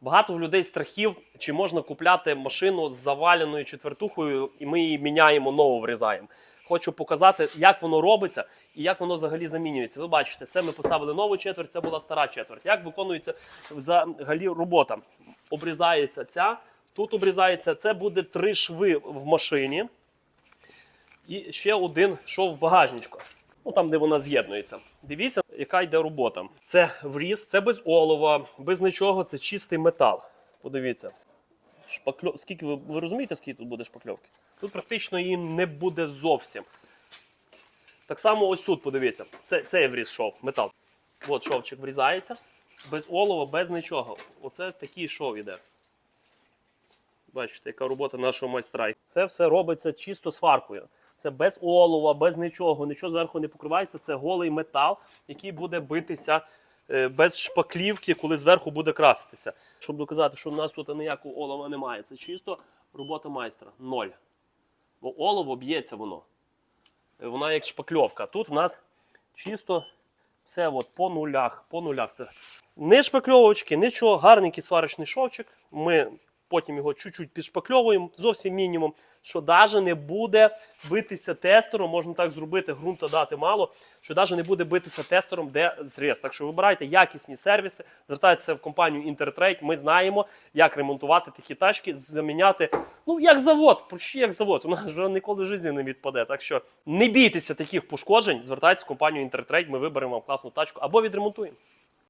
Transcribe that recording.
Багато в людей страхів, чи можна купляти машину з заваленою четвертухою, і ми її міняємо, нову врізаємо. Хочу показати, як воно робиться і як воно взагалі замінюється. Ви бачите, це ми поставили нову четверть, це була стара четверть. Як виконується взагалі робота? Обрізається ця, тут обрізається, це буде три шви в машині. І ще один шов в багажничку. Ну там, де вона з'єднується. Дивіться, яка йде робота. Це вріз, це без олова, без нічого, це чистий метал. Подивіться. Шпакльо... Скільки ви, ви розумієте, скільки тут буде шпакльовки? Тут практично її не буде зовсім. Так само ось тут, подивіться. Це, це вріз шов, метал. От шовчик врізається. Без олова, без нічого. Оце такий шов іде. Бачите, яка робота нашого майстра. Це все робиться чисто сваркою. Це без олова, без нічого, нічого зверху не покривається. Це голий метал, який буде битися е, без шпаклівки, коли зверху буде краситися. Щоб доказати, що в нас тут ніякого олова немає. Це чисто робота майстра. Ноль. Бо олово б'ється воно. Вона як шпакльовка. Тут в нас чисто все от по нулях. По нулях. Це не шпакльовочки, нічого, гарненький сварочний шовчик. Ми потім його чуть-чуть підшпакльовуємо, зовсім мінімум, що навіть не буде битися тестером, можна так зробити, ґрунта дати мало, що навіть не буде битися тестером, де зріз. Так що вибирайте якісні сервіси, звертайтеся в компанію Intertrade, Ми знаємо, як ремонтувати такі тачки, заміняти. Ну, як завод, почти як завод. У нас вже ніколи в житті не відпаде. Так що не бійтеся таких пошкоджень, звертайтеся в компанію Intertrade, Ми виберемо вам класну тачку або відремонтуємо.